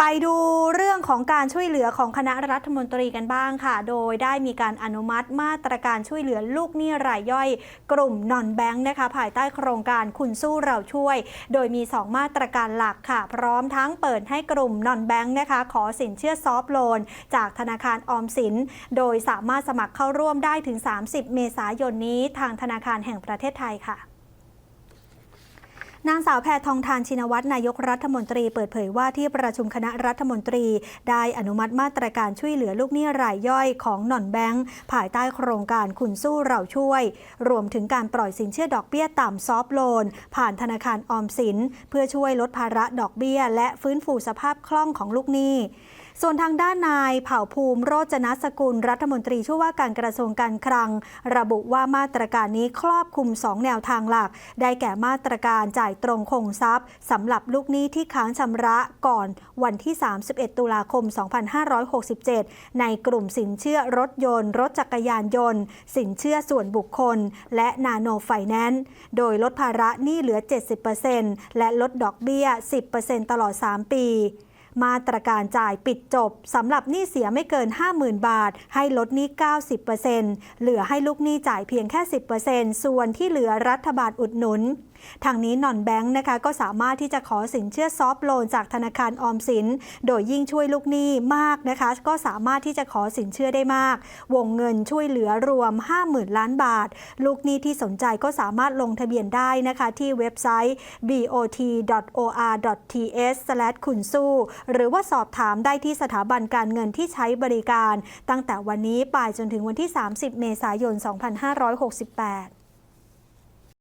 ไปดูเรื่องของการช่วยเหลือของคณะรัฐมนตรีกันบ้างค่ะ โดยได้มีการอนุมัติมาตรการช่วยเหลือลูกหนี้รายย่อย กลุ่มนอนแบงค์นะคะ ภายใต้โครงการคุณสู้เราช่วย โดยมี 2 มาตรการหลักค่ะ พร้อมทั้งเปิดให้กลุ่มนอนแบงค์นะคะ ขอสินเชื่อซอฟโลน จากธนาคารออมสิน โดยสามารถสมัครเข้าร่วมได้ถึง 30 เมษายนนี้ทางธนาคารแห่งประเทศไทยค่ะ นางสาวแพทองทานชินวัตรนายกรัฐมนตรีเปิดเผยว่าที่ประชุมคณะรัฐมนตรี ได้อนุมัติมาตรการช่วยเหลือลูกหนี้รายย่อยของหนอนแบงค์ภายใต้โครงการคุณสู้เราช่วย รวมถึงการปล่อยสินเชื่อดอกเบี้ยต่ำซอฟโลน ผ่านธนาคารออมสิน เพื่อช่วยลดภาระดอกเบี้ย และฟื้นฟูสภาพคล่องของลูกหนี้ส่วนทางด้านนายเผ่าภูมิโรจนสกุล รัฐมนตรีช่วยว่าการกระทรวงการคลัง ระบุว่ามาตรการนี้ครอบคลุม 2 แนวทางหลัก ได้แก่มาตรการจ่ายตรงคงทรัพย์สำหรับลูกหนี้ที่ค้างชำระก่อนวันที่ 31 ตุลาคม 2567 ในกลุ่มสินเชื่อรถยนต์ รถจักรยานยนต์ สินเชื่อส่วนบุคคล และนาโนไฟแนนซ์โดยลดภาระหนี้เหลือ 70%และลดดอกเบี้ย 10%ตลอด 3 ปีมาตรการจ่ายปิดจบสำหรับหนี้เสียไม่เกิน 50,000 บาท ให้ลดหนี้ 90%เหลือให้ลูกหนี้จ่ายเพียงแค่ 10%ส่วนที่เหลือรัฐบาลอุดหนุนทางนี้นอนแบงค์นะคะก็สามารถที่จะขอสินเชื่อซอฟท์โลนจากธนาคารออมสิน โดยยิ่งช่วยลูกหนี้มากนะคะ ก็สามารถที่จะขอสินเชื่อได้มาก วงเงินช่วยเหลือรวม 50,000 ล้านบาท ลูกหนี้ที่สนใจก็สามารถลงทะเบียนได้นะคะ ที่เว็บไซต์ bot.or.th คุณสู้หรือว่าสอบถามได้ที่สถาบันการเงินที่ใช้บริการ ตั้งแต่วันนี้ไปจนถึงวันที่ 30 เมษายน 2568